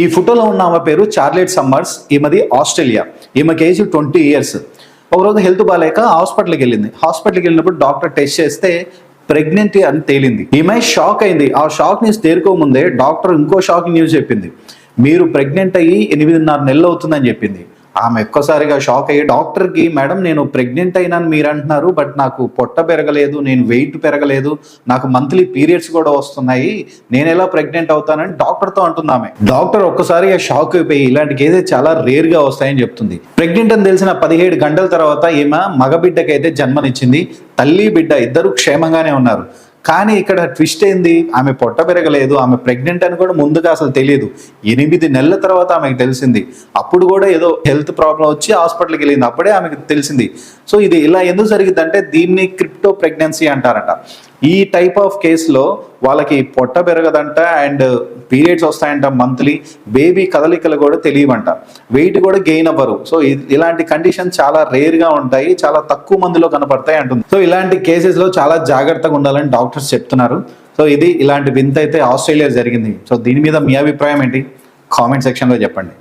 ఈ ఫోటోలో ఉన్న ఆమె పేరు చార్లెట్ సమ్మర్స్ ఈమెది ఆస్ట్రేలియా. ఈమెకి ఏజ్ ట్వంటీ ఇయర్స్. ఒకరోజు హెల్త్ బాగాలేక హాస్పిటల్కి వెళ్ళింది. హాస్పిటల్కి వెళ్ళినప్పుడు డాక్టర్ టెస్ట్ చేస్తే ప్రెగ్నెంట్ అని తేలింది. ఈమె షాక్ అయింది. ఆ షాక్ న్యూస్ తేరుకోముందే డాక్టర్ ఇంకో షాక్ న్యూస్ చెప్పింది. మీరు ప్రెగ్నెంట్ అయ్యి ఎనిమిదిన్నర నెలలు అవుతుందని చెప్పింది. ఆమె ఒక్కసారిగా షాక్ అయ్యి డాక్టర్కి మేడం నేను ప్రెగ్నెంట్ అయినాను మీరు అంటున్నారు బట్ నాకు పొట్ట పెరగలేదు నేను వెయిట్ పెరగలేదు నాకు మంత్లీ పీరియడ్స్ కూడా వస్తున్నాయి నేను ఎలా ప్రెగ్నెంట్ అవుతానని డాక్టర్తో అంటుంది ఆమె. డాక్టర్ ఒక్కసారిగా షాక్ అయిపోయి ఇలాంటి కేసెస్ చాలా రేర్గా వస్తాయని చెప్తుంది. ప్రెగ్నెంట్ అని తెలిసిన పదిహేడు గంటల తర్వాత ఈమె మగబిడ్డకైతే జన్మనిచ్చింది తల్లి బిడ్డ ఇద్దరు క్షేమంగానే ఉన్నారు. కానీ ఇక్కడ ట్విస్ట్ ఏంది? ఆమె పొట్ట పెరగలేదు ఆమె ప్రెగ్నెంట్ అని కూడా ముందుగా అసలు తెలియదు. ఎనిమిది నెలల తర్వాత ఆమెకు తెలిసింది. అప్పుడు కూడా ఏదో హెల్త్ ప్రాబ్లం వచ్చి హాస్పిటల్కి వెళ్ళింది. అప్పుడే ఆమెకు తెలిసింది. సో ఇది ఇలా ఎందుకు జరిగింది అంటే దీన్ని క్రిప్టో ప్రెగ్నెన్సీ అంటారట. ఈ టైప్ ఆఫ్ కేసులో వాళ్ళకి పొట్ట పెరగదంట అండ్ పీరియడ్స్ వస్తాయంట మంత్లీ బేబీ కదలికలు కూడా తెలియవంట. వెయిట్ కూడా గెయిన్ అవ్వరు. సో ఇలాంటి కండిషన్ చాలా రేర్గా ఉంటాయి చాలా తక్కువ మందిలో కనపడతాయి అంటుంది. సో ఇలాంటి కేసెస్లో చాలా జాగ్రత్తగా ఉండాలని డాక్టర్స్ చెప్తున్నారు. సో ఇది ఇలాంటి వింత అయితే ఆస్ట్రేలియా జరిగింది. సో దీని మీద మీ అభిప్రాయం ఏంటి? కామెంట్ సెక్షన్లో చెప్పండి.